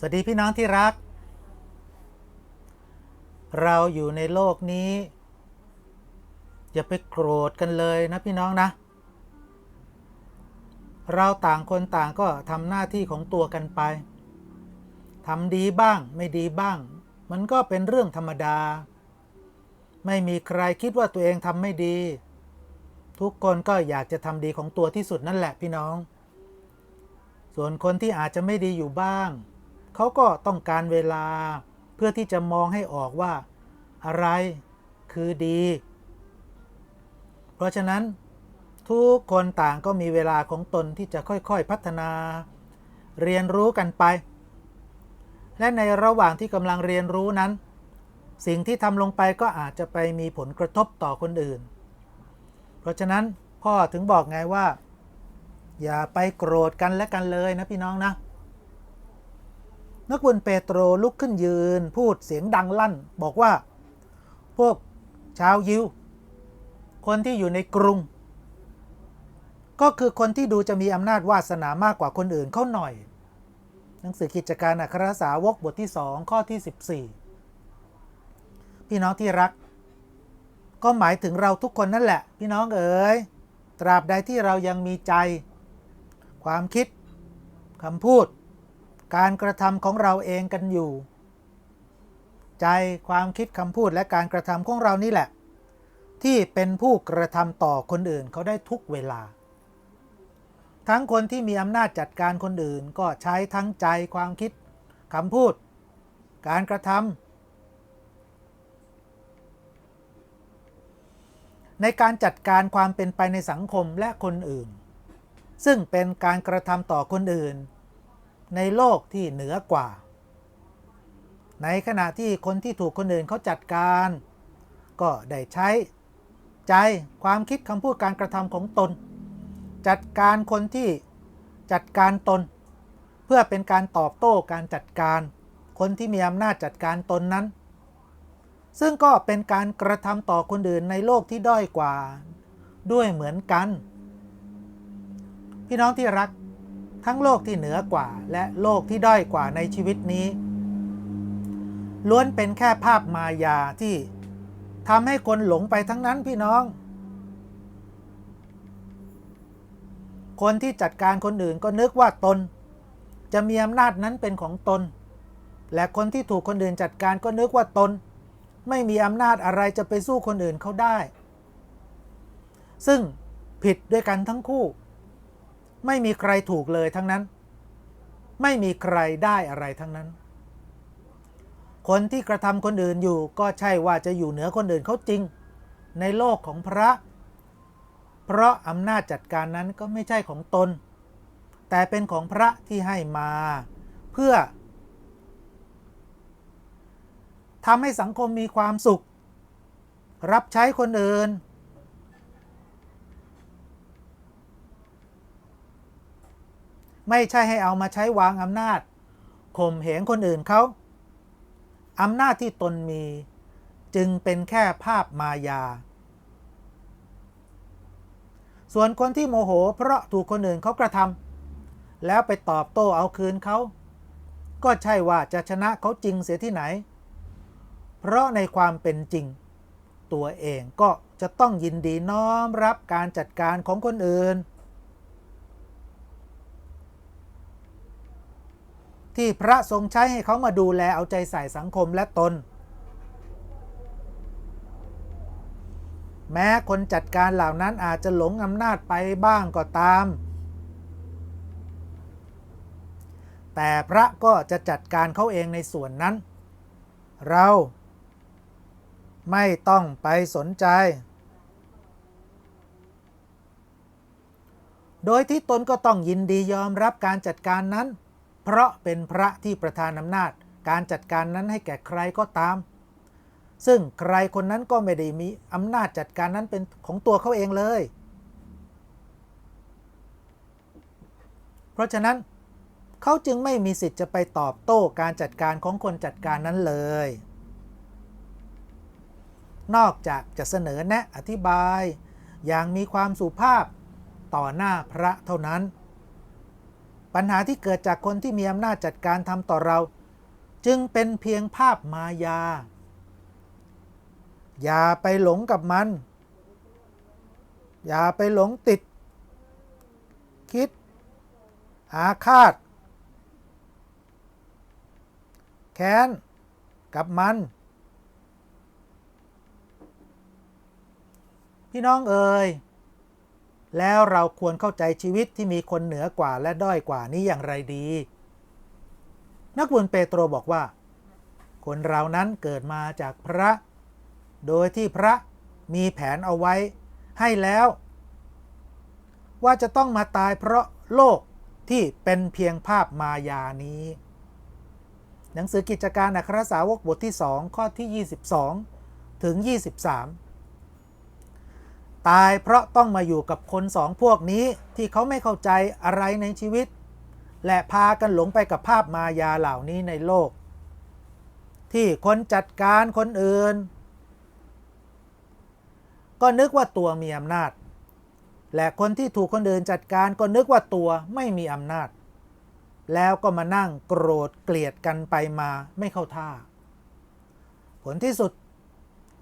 สวัสดีพี่น้องที่รัก เราอยู่ในโลกนี้ อย่าไปโกรธกันเลยนะพี่น้องนะ เราต่างคนต่างก็ทำหน้าที่ของตัวกันไปทำดีบ้างไม่ดีบ้าง มันก็เป็นเรื่องธรรมดา ไม่มีใครคิดว่าตัวเองทำไม่ดี ทุกคนก็อยากจะทำดีของตัวที่สุดนั่นแหละพี่น้อง ส่วนคนที่อาจจะไม่ดีอยู่บ้าง เขาก็ต้องการเวลาเพื่อที่จะมองให้ออกว่า อะไรคือดี เพราะฉะนั้นทุกคนต่างก็มีเวลาของตนที่จะค่อยๆพัฒนา เรียนรู้กันไป และในระหว่างที่กำลังเรียนรู้นั้น สิ่งที่ทำลงไปก็อาจจะไปมีผลกระทบต่อคนอื่น เพราะฉะนั้นพ่อถึงบอกไงว่า อย่าไปโกรธกันและกันเลยนะพี่น้องนะ นักบุญเปโตรลุกขึ้นยืนพูดเสียงดังลั่น บอกว่า พวกชาวยิว คนที่อยู่ในกรุง ก็คือคนที่ดูจะมีอำนาจวาสนามากกว่าคนอื่นเขาหน่อย หนังสือกิจการอัครสาวกบทที่2ข้อที่ 14 พี่น้องที่รัก ก็หมายถึงเราทุกคนนั่นแหละ พี่น้องเอ๋ยตราบใดที่เรายังมีใจ ความคิดคำพูด การกระทำของเราเองกันอยู่ ใจความคิดคำพูดและการกระทำของเรานี่แหละ ที่เป็นผู้กระทำต่อคนอื่นเขาได้ทุกเวลา ทั้งคนที่มีอำนาจจัดการคนอื่นก็ใช้ทั้งใจความคิดคำพูด การกระทำในการจัดการความเป็นไปในสังคมและคนอื่น ซึ่งเป็นการกระทำต่อคนอื่น ในโลกที่เหนือกว่า ในขณะที่คนที่ถูกคนอื่นเขาจัดการ ก็ได้ใช้ใจความคิดคำพูดการกระทำของตน จัดการคนที่จัดการตน เพื่อเป็นการตอบโต้การจัดการ คนที่มีอำนาจจัดการตนนั้น ซึ่งก็เป็นการกระทำต่อคนอื่นในโลกที่ด้อยกว่า ด้วยเหมือนกัน พี่น้องที่รัก ทั้งโลกที่เหนือกว่า และโลกที่ด้อยกว่าในชีวิตนี้ ล้วนเป็นแค่ภาพมายาที่ทำให้คนหลงไปทั้งนั้นพี่น้อง คนที่จัดการคนอื่นก็นึกว่าตน จะมีอำนาจนั้นเป็นของตน และคนที่ถูกคนอื่นจัดการก็นึกว่าตน ไม่มีอำนาจอะไรจะไปสู้คนอื่นเขาได้ ซึ่งผิดด้วยกันทั้งคู่ ไม่มีใครถูกเลยทั้งนั้น ไม่มีใครได้อะไรทั้งนั้น คนที่กระทำคนอื่นอยู่ก็ใช่ว่าจะอยู่เหนือคนอื่นเขาจริง ในโลกของพระ เพราะอำนาจจัดการนั้นก็ไม่ใช่ของตน แต่เป็นของพระที่ให้มาเพื่อทำให้สังคมมีความสุข รับใช้คนอื่น ไม่ใช่ให้เอามาใช้วางอำนาจข่มเหงคนอื่นเขาอำนาจที่ตนมีจึงเป็นแค่ภาพมายา ส่วนคนที่โมโหเพราะถูกคนอื่นเขากระทำแล้วไปตอบโต้เอาคืนเขา ก็ใช่ว่าจะชนะเขาจริงเสียที่ไหน เพราะในความเป็นจริง ตัวเองก็จะต้องยินดีน้อมรับการจัดการของคนอื่น ที่พระทรงใช้ให้เขามาดูแลเอาใจใส่สังคมและตน แม้คนจัดการเหล่านั้นอาจจะหลงอำนาจไปบ้างก็ตาม แต่พระก็จะจัดการเขาเองในส่วนนั้น เราไม่ต้องไปสนใจ โดยที่ตนก็ต้องยินดียอมรับการจัดการนั้น เพราะเป็นพระที่ประทานอำนาจการจัดการนั้นให้แก่ใครก็ตาม ซึ่งใครคนนั้นก็ไม่ได้มีอำนาจจัดการนั้นเป็นของตัวเขาเองเลย เพราะฉะนั้นเขาจึงไม่มีสิทธิ์จะไปตอบโต้การจัดการของคนจัดการนั้นเลย นอกจากจะเสนอแนะอธิบาย อย่างมีความสุภาพต่อหน้าพระเท่านั้น ปัญหาที่เกิดจากคนที่มีอำนาจจัดการทำต่อเรา จึงเป็นเพียงภาพมายา อย่าไปหลงกับมัน อย่าไปหลงติด คิด อาฆาต แค้น กับมัน พี่น้องเอ๋ย แล้วเราควรเข้าใจชีวิตที่มีคนเหนือกว่าและด้อยกว่านี้อย่างไรดี นักบุญเปโตรบอกว่า คนเรานั้นเกิดมาจากพระ โดยที่พระมีแผนเอาไว้ให้แล้ว ว่าจะต้องมาตายเพราะโลกที่เป็นเพียงภาพมายานี้ หนังสือกิจการอัครสาวกบทที่ 2 ข้อที่ 22 ถึง 23 ตายเพราะต้องมาอยู่กับคนสองพวกนี้ที่เขาไม่เข้าใจอะไรในชีวิต และพากันหลงไปกับภาพมายาเหล่านี้ในโลก ที่คนจัดการคนอื่น ก็นึกว่าตัวมีอำนาจ และคนที่ถูกคนอื่นจัดการก็นึกว่าตัวไม่มีอำนาจ แล้วก็มานั่งโกรธเกลียดกันไปมาไม่เข้าท่า ผลที่สุด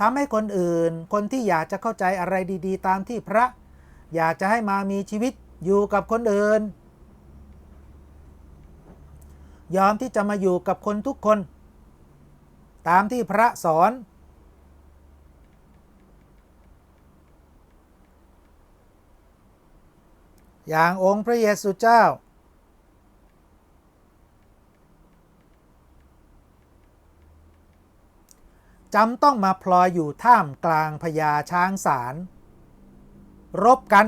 ทำให้คนอื่น คนที่อยากจะเข้าใจอะไรดี ๆ ตามที่พระ อยากจะให้มามีชีวิตอยู่กับคนอื่น ยอมที่จะมาอยู่กับคนทุกคน ตามที่พระสอน อย่างองค์พระเยซูเจ้า จำต้องมาพลอยอยู่ท่ามกลางพญาช้างสาร รบกัน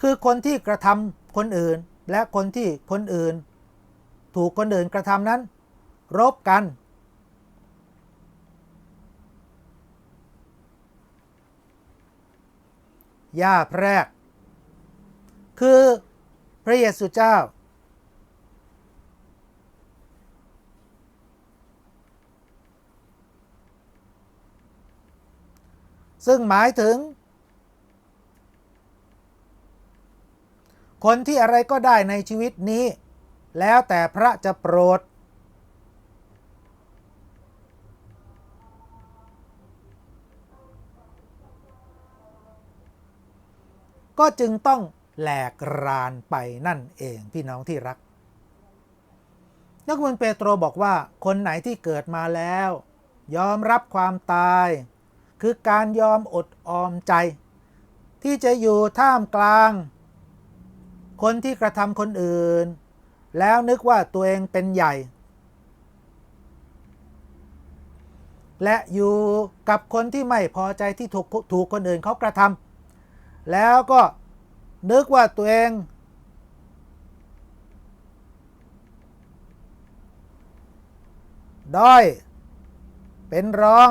คือคนที่กระทำคนอื่นและคนที่คนอื่น ถูกคนอื่นกระทำนั้น รบกัน ย่าแพรก คือพระเยซูเจ้า ซึ่งหมายถึง คนที่อะไรก็ได้ในชีวิตนี้ แล้วแต่พระจะโปรด ก็จึงต้องแหลกรานไปนั่นเองพี่น้องที่รัก นักบุญเปโตรบอกว่าคนไหนที่เกิดมาแล้ว ยอมรับความตาย คือการยอมอดออมใจ ที่จะอยู่ท่ามกลาง คนที่กระทำคนอื่น แล้วนึกว่าตัวเองเป็นใหญ่ และอยู่กับคนที่ไม่พอใจที่ถูกถูกคนอื่นเขากระทำแล้วก็นึกว่าตัวเองด้อย เป็นรอง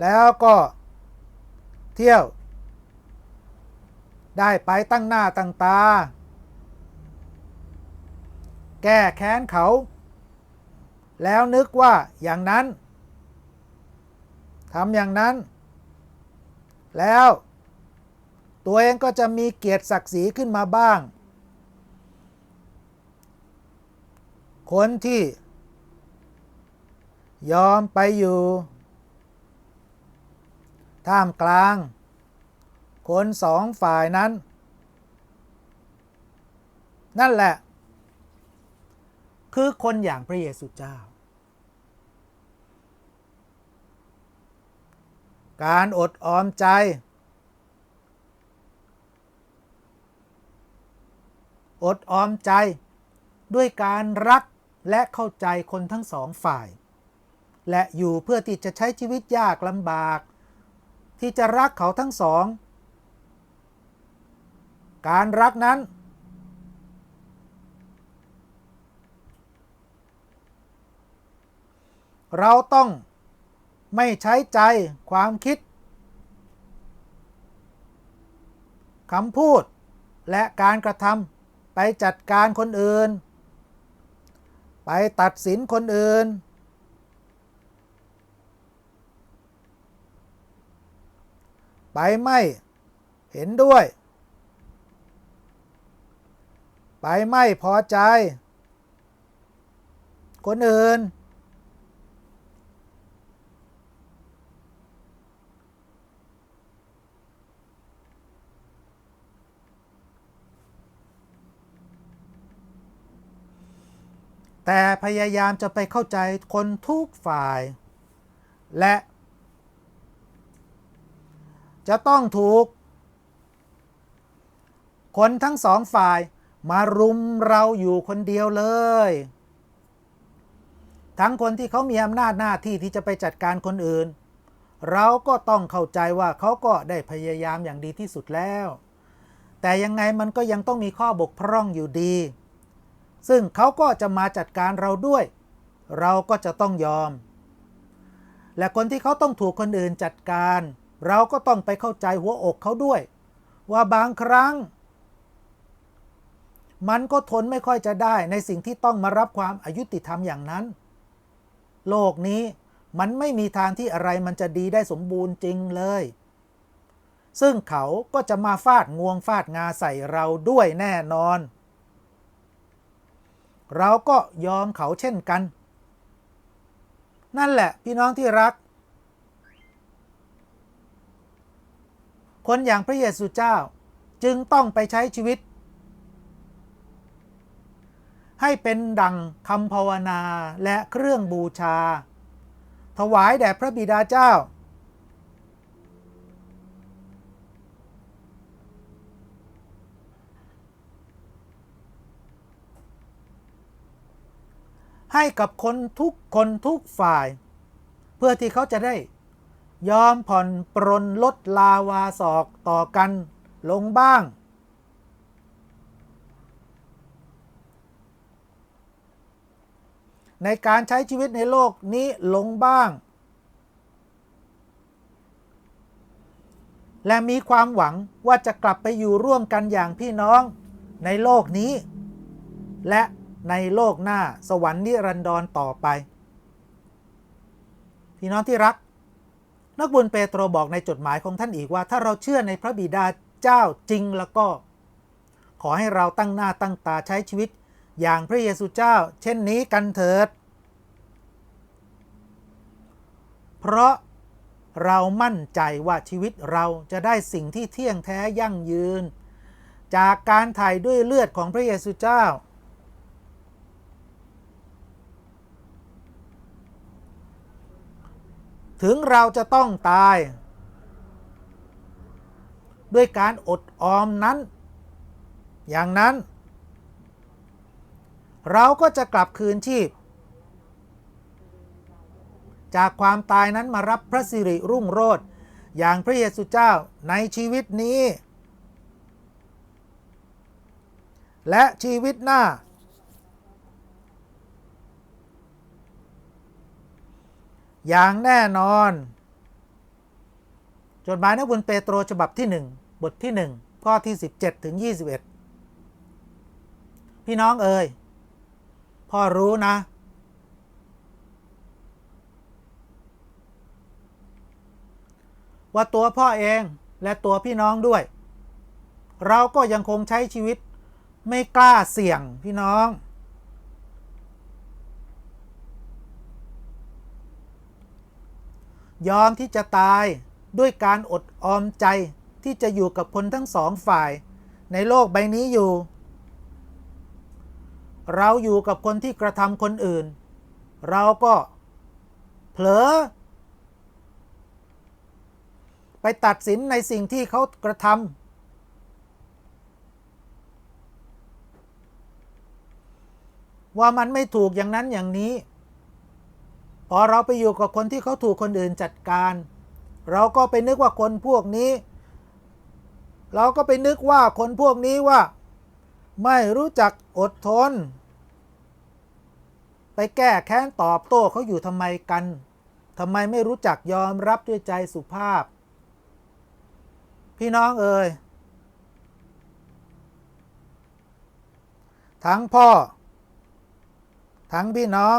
แล้วก็เที่ยว ได้ไปตั้งหน้าตั้งตา แก้แค้นเขา แล้วนึกว่าอย่างนั้นทำอย่างนั้น แล้วตัวเองก็จะมีเกียรติศักดิ์ศรีขึ้นมาบ้าง คนที่ยอมไปอยู่ ท่ามกลาง คนสองฝ่ายนั้น นั่นแหละ คือคนอย่างพระเยซูเจ้า การอดออมใจ อดออมใจด้วยการรักและเข้าใจคนทั้งสองฝ่าย และอยู่เพื่อที่จะใช้ชีวิตยากลำบาก ที่จะรักเขาทั้งสอง การรักนั้น เราต้องไม่ใช้ใจความคิดคำพูดและการกระทำไปจัดการคนอื่น ไปตัดสินคนอื่น ไปไม่เห็นด้วย ไปไม่พอใจ คนอื่น แต่พยายามจะไปเข้าใจคนทุกฝ่าย และ จะต้องถูก คนทั้งสองฝ่ายมารุมเราอยู่คนเดียวเลย ทั้งคนที่เขามีอำนาจหน้าที่ที่จะไปจัดการคนอื่น เราก็ต้องเข้าใจว่าเขาก็ได้พยายามอย่างดีที่สุดแล้ว แต่ยังไงมันก็ยังต้องมีข้อบกพร่องอยู่ดี ซึ่งเขาก็จะมาจัดการเราด้วย เราก็จะต้องยอม และคนที่เขาต้องถูกคนอื่นจัดการ เราก็ต้องไปเข้าใจหัวอกเขาด้วย ว่าบางครั้ง มันก็ทนไม่ค่อยจะได้ในสิ่งที่ต้องมารับความอายุติธรรมอย่างนั้น โลกนี้มันไม่มีทางที่อะไรมันจะดีได้สมบูรณ์จริงเลย ซึ่งเขาก็จะมาฟาดงวงฟาดงาใส่เราด้วยแน่นอน เราก็ยอมเขาเช่นกัน นั่นแหละพี่น้องที่รัก คนอย่างพระเยซูเจ้าจึงต้องไปใช้ชีวิต ให้เป็นดังคำภาวนาและเครื่องบูชา ถวายแด่พระบิดาเจ้า ให้กับคนทุกคนทุกฝ่าย เพื่อที่เขาจะได้ ยอมผ่อนปรนลดลาวาศอกต่อกันลงบ้าง ในการใช้ชีวิตในโลกนี้ลงบ้าง และมีความหวังว่าจะกลับไปอยู่ร่วมกันอย่างพี่น้องในโลกนี้ และในโลกหน้าสวรรค์นิรันดรต่อไป พี่น้องที่รัก นักบุญเปโตรบอกในจดหมายของท่านอีกว่า ถ้าเราเชื่อในพระบิดาเจ้าจริงแล้วก็ ขอให้เราตั้งหน้าตั้งตาใช้ชีวิต อย่างพระเยซูเจ้า เช่นนี้กันเถิด เพราะเรามั่นใจว่าชีวิตเราจะได้สิ่งที่เที่ยงแท้ยั่งยืน จากการถ่ายด้วยเลือดของพระเยซูเจ้า ถึงเราจะต้องตาย ด้วยการอดออมนั้น อย่างนั้น เราก็จะกลับคืนชีพ จากความตายนั้นมารับพระสิริรุ่งโรจน์อย่างพระเยซูเจ้าในชีวิตนี้ และชีวิตหน้า อย่างแน่นอน จดหมายนักบุญเปโตรฉบับที่ 1 บทที่ 1 ข้อที่ 17 ถึง 21 พี่น้องเอ่ยพ่อรู้นะ ว่าตัวพ่อเองและตัวพี่น้องด้วย เราก็ยังคงใช้ชีวิตไม่กล้าเสี่ยงพี่น้อง ยอมที่จะตายด้วยการอดออมใจที่จะอยู่กับคนทั้งสองฝ่าย ในโลกใบนี้อยู่ เราอยู่กับคนที่กระทำคนอื่น เราก็เผลอ ไปตัดสินในสิ่งที่เขากระทำว่ามันไม่ถูกอย่างนั้นอย่างนี้ พอเราไปอยู่กับคนที่เขาถูกคนอื่นจัดการ เราก็ไปนึกว่าคนพวกนี้ เราก็ไปนึกว่าคนพวกนี้ว่า ไม่รู้จักอดทน ไปแก้แค้นตอบโต้เขาอยู่ทำไมกันทำไมไม่รู้จักยอมรับด้วยใจสุภาพ พี่น้องเอ่ยทั้งพ่อ ทั้งพี่น้อง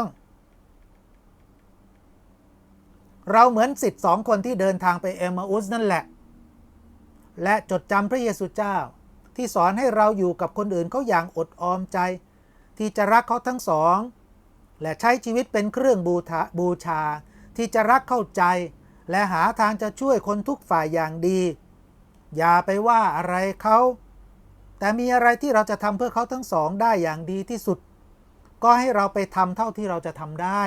เราเหมือนสิทธิ์สองคนที่เดินทางไปเอมาอุสนั่นแหละ และจดจำพระเยซูเจ้า ที่สอนให้เราอยู่กับคนอื่นเขาอย่างอดออมใจ ที่จะรักเขาทั้งสอง และใช้ชีวิตเป็นเครื่องบูบูชา ที่จะรักเข้าใจ และหาทางจะช่วยคนทุกฝ่ายอย่างดี อย่าไปว่าอะไรเขาแต่มีอะไรที่เราจะทำเพื่อเขาทั้งสองได้อย่างดีที่สุด ก็ให้เราไปทำเท่าที่เราจะทำได้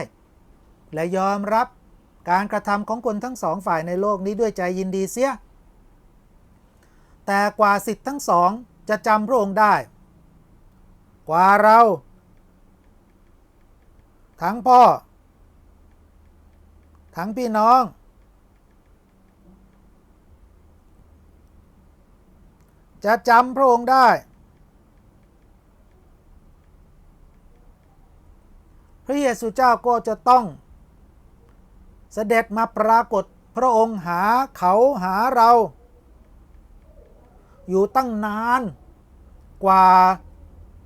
และยอมรับ การกระทำของคนทั้งสองฝ่ายในโลกนี้ด้วยใจยินดีเสีย แต่กว่าสิทธิ์ทั้งสองจะจำพระองค์ได้ กว่าเรา ทั้งพ่อ ทั้งพี่น้อง จะจำพระองค์ได้พระเยซูเจ้าก็จะต้อง เสด็จมาปรากฏพระองค์หาเขาหาเรา อยู่ตั้งนานกว่า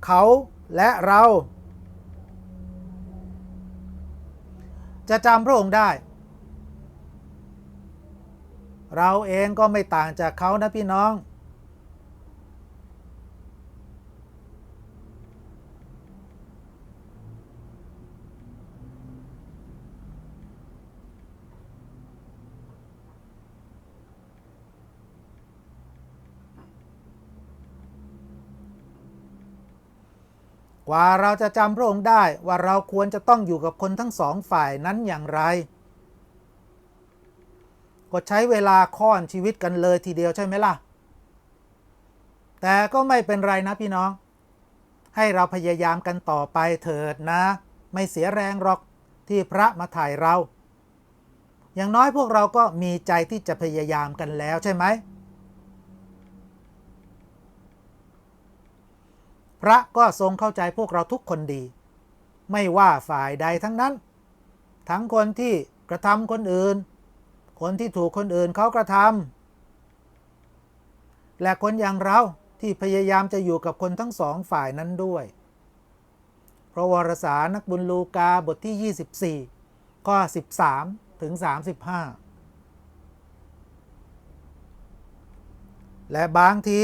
เขาและเรา จะจำพระองค์ได้ เราเองก็ไม่ต่างจากเขานะพี่น้อง กว่าเราจะจำพระองค์ได้ว่าเราควรจะต้องอยู่กับคนทั้งสองฝ่ายนั้นอย่างไร ก็ใช้เวลาค่อนชีวิตกันเลยทีเดียวใช่ไหมล่ะ แต่ก็ไม่เป็นไรนะพี่น้อง ให้เราพยายามกันต่อไปเถิดนะ ไม่เสียแรงหรอกที่พระมาถ่ายเรา อย่างน้อยพวกเราก็มีใจที่จะพยายามกันแล้วใช่ไหม พระก็ทรงเข้าใจพวกเราทุกคนดี ไม่ว่าฝ่ายใดทั้งนั้น ทั้งคนที่กระทำคนอื่น คนที่ถูกคนอื่นเขากระทำและคนอย่างเราที่พยายามจะอยู่กับคนทั้งสองฝ่ายนั้นด้วย พระวรสารนักบุญลูกาบทที่ 24 ข้อ 13 ถึง 35 และบางที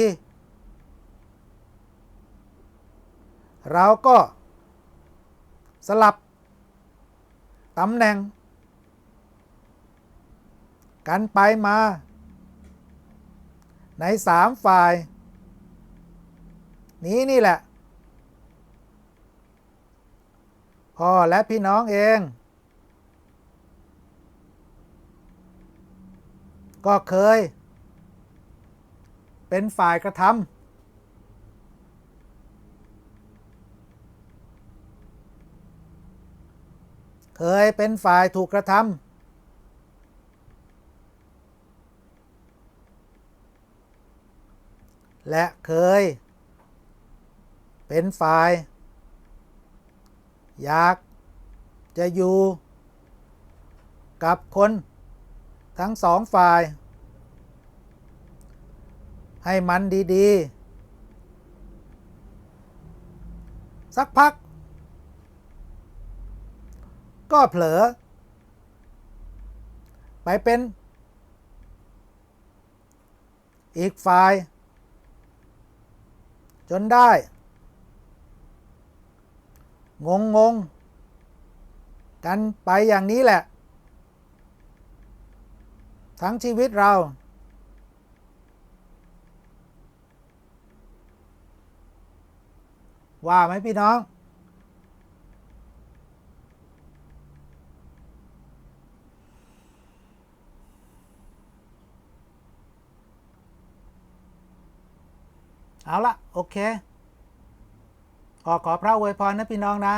เราก็สลับตำแหน่ง กันไปมา ในสามฝ่าย นี้นี่แหละ พ่อและพี่น้องเอง ก็เคย เป็นฝ่ายกระทำ เคยเป็นฝ่ายถูกกระทำและเคย เป็นฝ่าย อยากจะอยู่ กับคนทั้งสองฝ่าย ให้มันดี ๆ สักพัก ก็เผลอ ไปเป็น อีกฝ่าย จนได้ งงงๆกันไปอย่างนี้แหละ ทั้งชีวิตเรา ว่าไหมพี่น้อง เอาละโอเค ขอขอพระอวยพรนะพี่น้องนะ